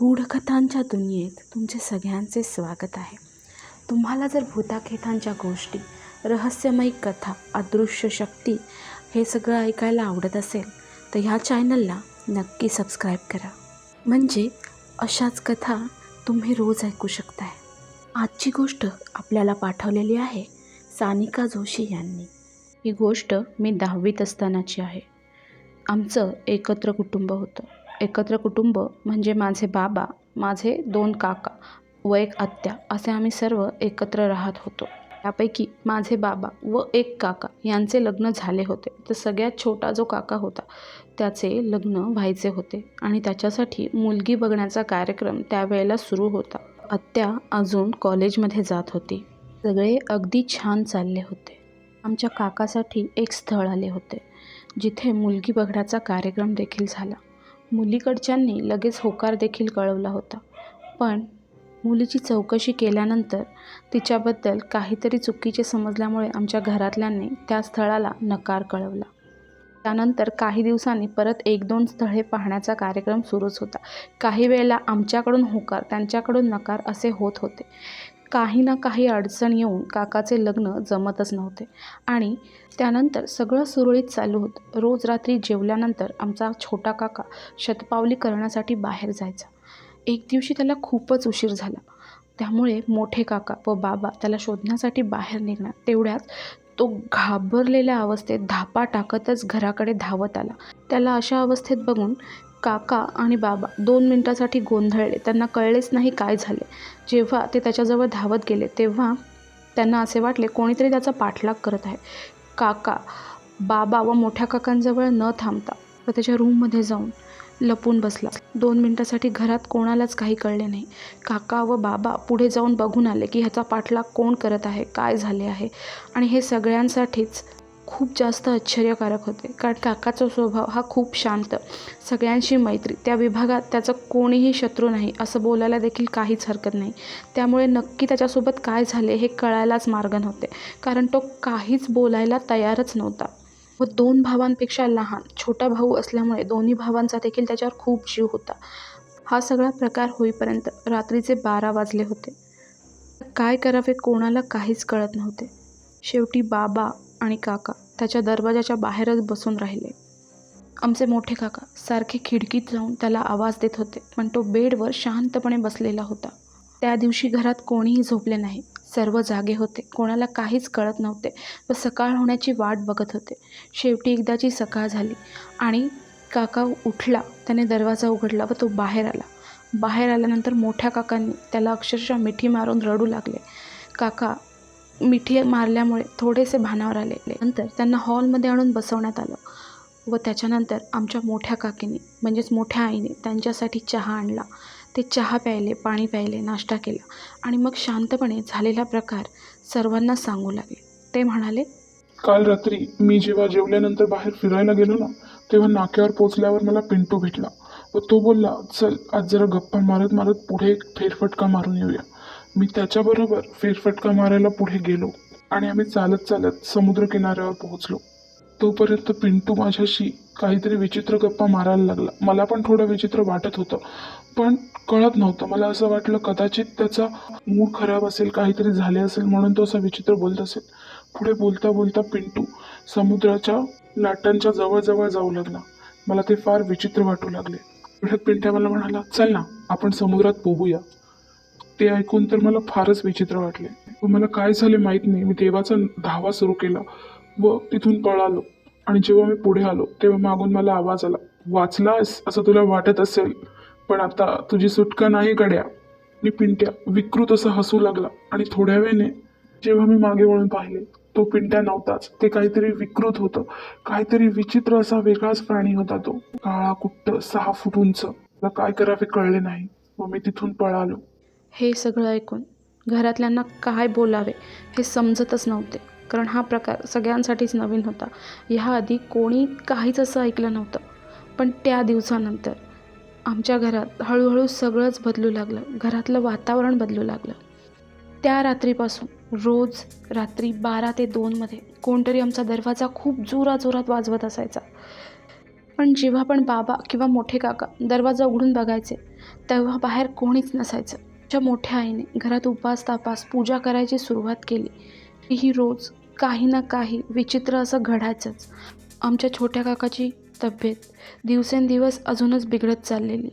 गूढकथांच्या दुनियेत तुमचे सगळ्यांचे स्वागत आहे. तुम्हाला जर भूताखेतांच्या गोष्टी रहस्यमयी कथा अदृश्य शक्ती हे सगळं ऐकायला आवडत असेल तर ह्या चॅनलला नक्की सबस्क्राईब करा. म्हणजे अशाच कथा तुम्ही रोज ऐकू शकताय. आजची गोष्ट आपल्याला पाठवलेली आहे सानिका जोशी यांनी. ही गोष्ट मी दहावीत असतानाची आहे. आमचं एकत्र कुटुंब होतं. एकत्र कुटुंब म्हणजे माझे बाबा माझे दोन काका व एक आत्या असे आम्ही सर्व एकत्र राहत होतो. त्यापैकी माझे बाबा व एक काका यांचे लग्न झाले होते. तर सगळ्यात छोटा जो काका होता त्याचे लग्न व्हायचे होते आणि त्याच्यासाठी मुलगी बघण्याचा कार्यक्रम त्यावेळेला सुरू होता. आत्या अजून कॉलेजमध्ये जात होती. सगळे अगदी छान चालले होते. आमच्या काकासाठी एक स्थळ आले होते जिथे मुलगी बघण्याचा कार्यक्रम देखील झाला. मुलीकडच्यांनी लगेच होकार देखील कळवला होता. पण मुलीची चौकशी केल्यानंतर तिच्याबद्दल काहीतरी चुकीचे समजल्यामुळे आमच्या घरातल्यांनी त्या स्थळाला नकार कळवला. त्यानंतर काही दिवसांनी परत एक दोन स्थळे पाहण्याचा कार्यक्रम सुरूच होता. काही वेळेला आमच्याकडून होकार त्यांच्याकडून नकार असे होत होते. काही ना काही अडचण येऊन काकाचे लग्न जमतच नव्हते. आणि त्यानंतर सगळं सुरळीत चालू होतं. रोज रात्री जेवल्यानंतर आमचा छोटा काका शतपावली करण्यासाठी बाहेर जायचा. एक दिवशी त्याला खूपच उशीर झाला. त्यामुळे मोठे काका व बाबा त्याला शोधण्यासाठी बाहेर निघणार तेवढ्यात तो घाबरलेल्या अवस्थेत धापा टाकतच घराकडे धावत आला. त्याला अशा अवस्थेत बघून काका आणि बाबा दोन मिनटासाठी गोंधळले. त्यांना कळलेच नाही काय झाले. जेव्हा ते त्याच्याजवळ धावत गेले तेव्हा त्यांना असे वाटले कोणीतरी त्याचा पाठलाग करत आहे. काका बाबा व मोठ्या काकांजवळ न थांबता व त्याच्या रूममध्ये जाऊन लपून बसला. दोन मिनटासाठी घरात कोणालाच काही कळले नाही. काका व बाबा पुढे जाऊन बघून आले की ह्याचा पाठलाग कोण करत आहे काय झाले आहे आणि हे सगळ्यांसाठीच खूप जास्त आश्चर्यकारक होते. कारण काकाचा स्वभाव हा खूप शांत सगळ्यांशी मैत्री. त्या विभागात त्याचं कोणीही शत्रू नाही असं बोलायला देखील काहीच हरकत नाही. त्यामुळे नक्की त्याच्यासोबत काय झाले हे कळायलाच मार्ग नव्हते. कारण तो काहीच बोलायला तयारच नव्हता. व दोन भावांपेक्षा लहान छोटा भाऊ असल्यामुळे दोन्ही भावांचा देखील त्याच्यावर खूप जीव होता. हा सगळा प्रकार होईपर्यंत रात्रीचे बारा वाजले होते. काय करावे कोणाला काहीच कळत नव्हते. शेवटी बाबा आणि काका त्याच्या दरवाजाच्या बाहेरच बसून राहिले. आमचे मोठे काका सारखे खिडकीत जाऊन त्याला आवाज देत होते पण तो बेडवर शांतपणे बसलेला होता. त्या दिवशी घरात कोणीही झोपले नाही. सर्व जागे होते. कोणाला काहीच कळत नव्हते व सकाळ होण्याची वाट बघत होते. शेवटी एकदाची सकाळ झाली आणि काका उठला त्याने दरवाजा उघडला व तो बाहेर आला. बाहेर आल्यानंतर मोठ्या काकांनी त्याला अक्षरशः मिठी मारून रडू लागले. काका मिठी मारल्यामुळे थोडेसे भानावर आलेले नंतर त्यांना हॉलमध्ये आणून बसवण्यात आलं व त्याच्यानंतर आमच्या मोठ्या काकीने म्हणजेच मोठ्या आईने त्यांच्यासाठी चहा आणला. ते चहा प्यायले पाणी प्यायले नाश्ता केला आणि मग शांतपणे झालेला प्रकार सर्वांना सांगू लागले. ते म्हणाले काल रात्री मी जेव्हा जेवल्यानंतर बाहेर फिरायला गेलो ना तेव्हा नाक्यावर पोचल्यावर मला पिंटू भेटला व तो बोलला चल आज जरा गप्पा मारत मारत पुढे एक फेरफटका मारून येऊया. मी त्याच्याबरोबर फेरफटका मारायला पुढे गेलो आणि आम्ही चालत चालत समुद्र किनाऱ्यावर पोहोचलो. तोपर्यंत पिंटू माझ्याशी काहीतरी विचित्र गप्पा मारायला लागला. मला पण थोडं विचित्र वाटत होतं पण कळत नव्हतं. मला असं वाटलं कदाचित त्याचा मूड खराब असेल काहीतरी झाले असेल म्हणून तो असा विचित्र बोलत असेल. पुढे बोलता बोलता पिंटू समुद्राच्या लाटांच्या जवळजवळ जाऊ लागला. मला ते फार विचित्र वाटू लागले. पिंट्या मला म्हणाला चल ना आपण समुद्रात पोहूया. ते ऐकून तर मला फारच विचित्र वाटले. व मला काय झाले माहीत नाही. मी देवाचा धावा सुरू केला व तिथून पळालो. आणि जेव्हा मी पुढे आलो तेव्हा मागून मला आवाज आला वाचलास? असं तुला वाटत असेल. पण आता तुझी सुटका नाही गड्या. मी पिंट्या विकृत असं हसू लागला आणि थोड्या वेळाने जेव्हा मी मागे वळून पाहिले तो पिंट्या नव्हताच. ते काहीतरी विकृत होतं. काहीतरी विचित्र असा वेगळाच प्राणी होता तो. काळा कुट्ट सहा फूट उंच. मला काय करावे कळले नाही. व मी तिथून पळालो. हे सगळं ऐकून घरातल्यांना काय बोलावे हे समजतच नव्हते. कारण हा प्रकार सगळ्यांसाठीच नवीन होता. ह्याआधी कोणी काहीच असं ऐकलं नव्हतं. पण त्या दिवसानंतर आमच्या घरात हळूहळू सगळंच बदलू लागलं. घरातलं वातावरण बदलू लागलं. त्या रात्रीपासून रोज रात्री बारा ते दोनमध्ये कोणतरी आमचा दरवाजा खूप जोराजोरात जोरात वाजवत असायचा. पण जेव्हा पण बाबा किंवा मोठे काका दरवाजा उघडून बघायचे तेव्हा बाहेर कोणीच नसायचं. आमच्या मोठ्या आईने घरात उपास तापास पूजा करायची सुरुवात केली. तीही ही रोज काही ना काही विचित्र असं घडायचंच. आमच्या छोट्या काकाची तब्येत दिवसेंदिवस अजूनच बिघडत चाललेली.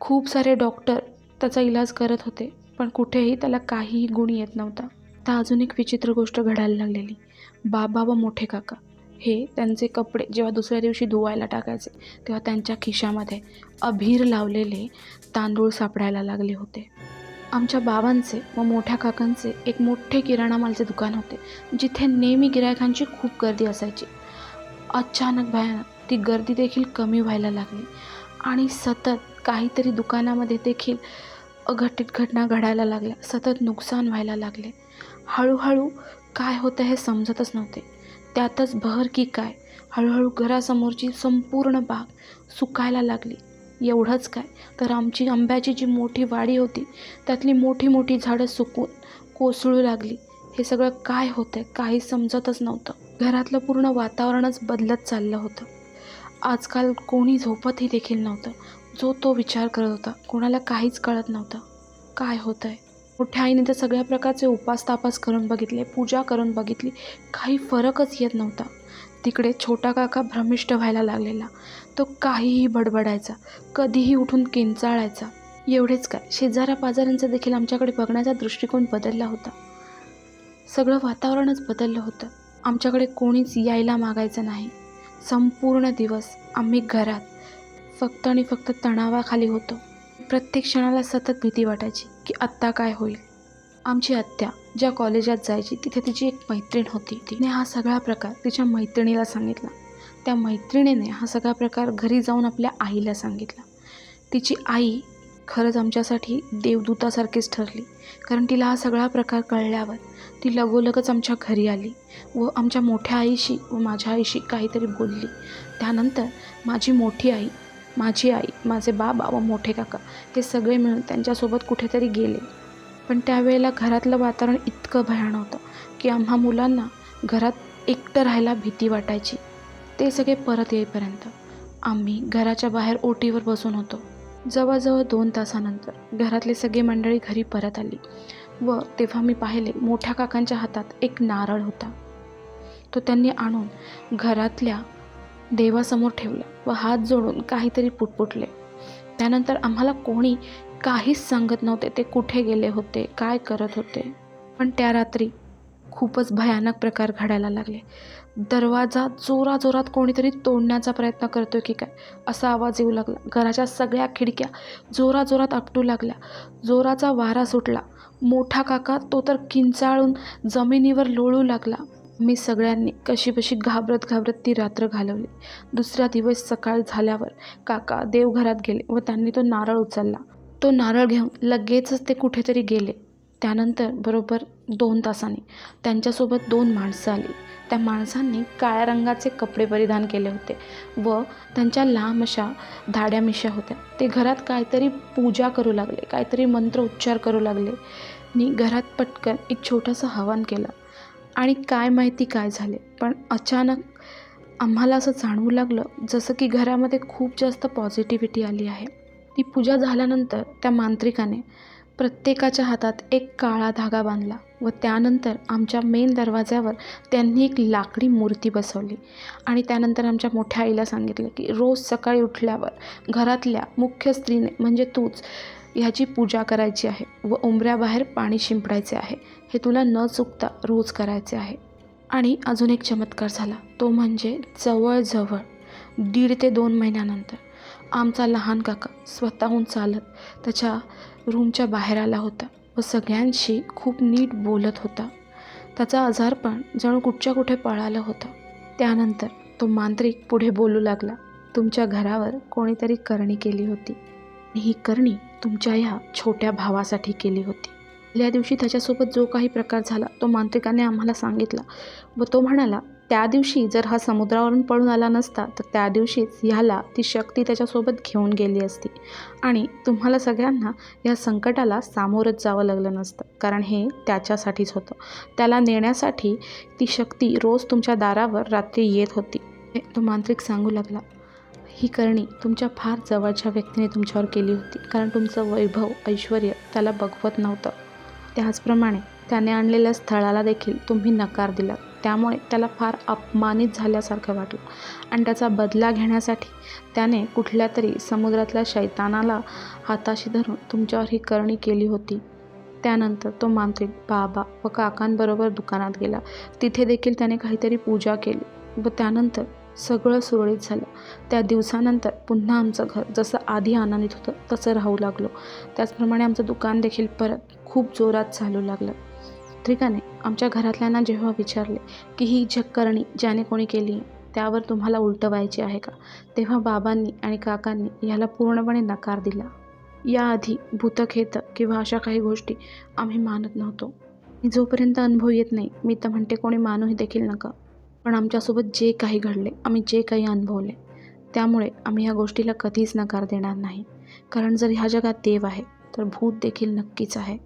खूप सारे डॉक्टर त्याचा इलाज करत होते पण कुठेही त्याला काहीही गुण येत नव्हता. आता अजून एक विचित्र गोष्ट घडायला लागलेली. बाबा व मोठे काका. हे त्यांचे कपडे जेव्हा दुसऱ्या दिवशी धुवायला टाकायचे तेव्हा त्यांच्या खिशामध्ये अभीर लावलेले तांदूळ सापडायला लागले होते. आमच्या बाबांचे व मोठ्या काकांचे एक मोठे किराणा मालचे दुकान होते जिथे नेहमी गिरायकांची खूप गर्दी असायची. अचानक भयानक ती गर्दी देखील कमी व्हायला लागली आणि सतत काहीतरी दुकानामध्ये देखील अघटित घटना घडायला लागल्या सतत नुकसान व्हायला लागले. हळूहळू काय होतं हे समजतच नव्हते. त्यातच बहर की काय हळूहळू घरासमोरची संपूर्ण बाग सुकायला लागली. एवढंच काय? तर आमची आंब्याची जी मोठी वाडी होती त्यातली मोठी मोठी झाडं सुकून कोसळू लागली. हे सगळं काय होतं आहे काही समजतच नव्हतं. घरातलं पूर्ण वातावरणच बदलत चाललं होतं. आजकाल कोणी झोपतही देखील नव्हतं. जो तो विचार करत होता कोणाला काहीच कळत नव्हतं. काय होतं आहे मोठ्या आईने तर सगळ्या प्रकारचे उपास तापास करून बघितले पूजा करून बघितली. काही फरकच येत नव्हता. तिकडे छोटा काका भ्रमिष्ट व्हायला लागलेला. तो काहीही बडबडायचा कधीही उठून किंचाळायचा. एवढेच काय शेजाऱ्या पाजाऱ्यांचा देखील आमच्याकडे बघण्याचा दृष्टिकोन बदलला होता. सगळं वातावरणच बदललं होतं. आमच्याकडे कोणीच यायला मागायचं नाही. संपूर्ण दिवस आम्ही घरात फक्त आणि फक्त तणावाखाली होतो. प्रत्येक क्षणाला सतत भीती वाटायची की आत्ता काय होईल. आमची आत्या ज्या कॉलेजात जायची तिथे तिची एक मैत्रीण होती. तिने हा सगळा प्रकार तिच्या मैत्रिणीला सांगितला. त्या मैत्रिणीने हा सगळा प्रकार घरी जाऊन आपल्या आईला सांगितला. तिची आई खरंच आमच्यासाठी देवदूतासारखीच ठरली. कारण तिला हा सगळा प्रकार कळल्यावर ती लगोलगच आमच्या घरी आली व आमच्या मोठ्या आईशी व माझ्या आईशी काहीतरी बोलली. त्यानंतर माझी मोठी आई माझी आई माझे बाबा व मोठे काका हे सगळे मिळून त्यांच्यासोबत कुठेतरी गेले. पण त्यावेळेला घरातलं वातावरण इतकं भयान होतं की आम्हा मुलांना घरात एकटं राहायला भीती वाटायची. ते सगळे परत येईपर्यंत आम्ही घराच्या बाहेर ओटीवर बसून होतो. जवळजवळ दोन तासानंतर घरातले सगळे मंडळी घरी परत आली व तेव्हा मी पाहिले मोठ्या काकांच्या हातात एक नारळ होता. तो त्यांनी आणून घरातल्या देवासमोर ठेवला व हात जोडून काहीतरी पुटपुटले. त्यानंतर आम्हाला कोणी काहीच सांगत नव्हते ते कुठे गेले होते काय करत होते. पण त्या रात्री खूपच भयानक प्रकार घडायला लागले. दरवाजा जोराजोरात कोणीतरी तोडण्याचा प्रयत्न करतोय की काय? असा आवाज येऊ लागला. घराच्या सगळ्या खिडक्या जोराजोरात आपटू लागल्या. जोराचा वारा सुटला. मोठा काका तो तर किंचाळून जमिनीवर लोळू लागला. मी सगळ्यांनी कशीबशी घाबरत घाबरत ती रात्र घालवली. दुसरा दिवस सकाळ झाल्यावर काका देवघरात गेले व त्यांनी तो नारळ उचलला. तो नारळ घेऊन लगेचच ते कुठेतरी गेले. त्यानंतर बरोबर दोन तासांनी त्यांच्यासोबत दोन माणसं आली. त्या माणसांनी काळ्या रंगाचे कपडे परिधान केले होते व त्यांच्या लांब अशा धाड्या मिशा होत्या. ते घरात काहीतरी पूजा करू लागले काहीतरी मंत्र उच्चार करू लागले. मी घरात पटकन एक छोटंसं हवन केलं. आणि काय माहिती काय झाले पण अचानक आम्हाला असं जाणवू लागलं जसं की घरामध्ये खूप जास्त पॉझिटिव्हिटी आली आहे. ती पूजा झाल्यानंतर त्या मांत्रिकाने प्रत्येकाच्या हातात एक काळा धागा बांधला व त्यानंतर आमच्या मेन दरवाज्यावर त्यांनी एक लाकडी मूर्ती बसवली. आणि त्यानंतर आमच्या मोठ्या आईला सांगितलं की रोज सकाळी उठल्यावर घरातल्या मुख्य स्त्रीने म्हणजे तूच ह्याची पूजा करायची आहे व उंबऱ्याबाहेर पाणी शिंपडायचे आहे. हे तुला न चुकता रोज करायचे आहे. आणि अजून एक चमत्कार झाला. तो म्हणजे जवळजवळ दीड ते दोन महिन्यानंतर. आमचा लहान काका स्वतःहून चालत त्याच्या रूमच्या बाहेर आला होता व सगळ्यांशी खूप नीट बोलत होता. त्याचा आजारपण जणू कुठच्या कुठे पळालं होतं. त्यानंतर तो मांत्रिक पुढे बोलू लागला तुमच्या घरावर कोणीतरी करणी केली होती. ही करणी तुमच्या ह्या छोट्या भावासाठी केली होती. पहिल्या दिवशी त्याच्यासोबत जो काही प्रकार झाला तो मांत्रिकाने आम्हाला सांगितला व तो म्हणाला त्या दिवशी जर हा समुद्रावरून पळून आला नसता तर त्या दिवशीच ह्याला ती शक्ती त्याच्यासोबत घेऊन गेली असती. आणि तुम्हाला सगळ्यांना या संकटाला सामोरंच जावं लागलं नसतं कारण हे त्याच्यासाठीच होतं. त्याला नेण्यासाठी ती शक्ती रोज तुमच्या दारावर रात्री येत होती. हे तो मांत्रिक सांगू लागला ही करणी तुमच्या फार जवळच्या व्यक्तीने तुमच्यावर केली होती कारण तुमचं वैभव ऐश्वर त्याला बघवत नव्हतं. त्याचप्रमाणे त्याने आणलेल्या स्थळाला देखील तुम्ही नकार दिला त्यामुळे त्याला फार अपमानित झाल्यासारखं वाटलं. आणि त्याचा बदला घेण्यासाठी त्याने कुठल्या तरी समुद्रातल्या शैतानाला हाताशी धरून तुमच्यावर ही करणी केली होती. त्यानंतर तो मांत्रिक बाबा व काकांबरोबर दुकानात गेला. तिथे देखील त्याने काहीतरी पूजा केली व त्यानंतर सगळं सुरळीत झालं. त्या दिवसानंतर पुन्हा आमचं घर जसं आधी आनंदित होतं तसं राहू लागलो. त्याचप्रमाणे आमचं दुकान देखील परत खूप जोरात चालू लागलं. त्रिकाने आमच्या घरातल्यांना जेव्हा विचारले की ही झक्करणी ज्याने कोणी केली त्यावर तुम्हाला उलटं व्हायचे आहे का? तेव्हा बाबांनी आणि काकांनी ह्याला पूर्णपणे नकार दिला. याआधी भूतखेतं किंवा अशा काही गोष्टी आम्ही मानत नव्हतो. जोपर्यंत अनुभव येत नाही मी तर म्हणते कोणी मानूही देखील नका. पण आमच्यासोबत जे काही घडले आम्ही जे काही अनुभवले त्यामुळे आम्ही ह्या गोष्टीला कधीच नकार देणार नाही. कारण जर ह्या जगात देव आहे तर भूत देखील नक्कीच आहे.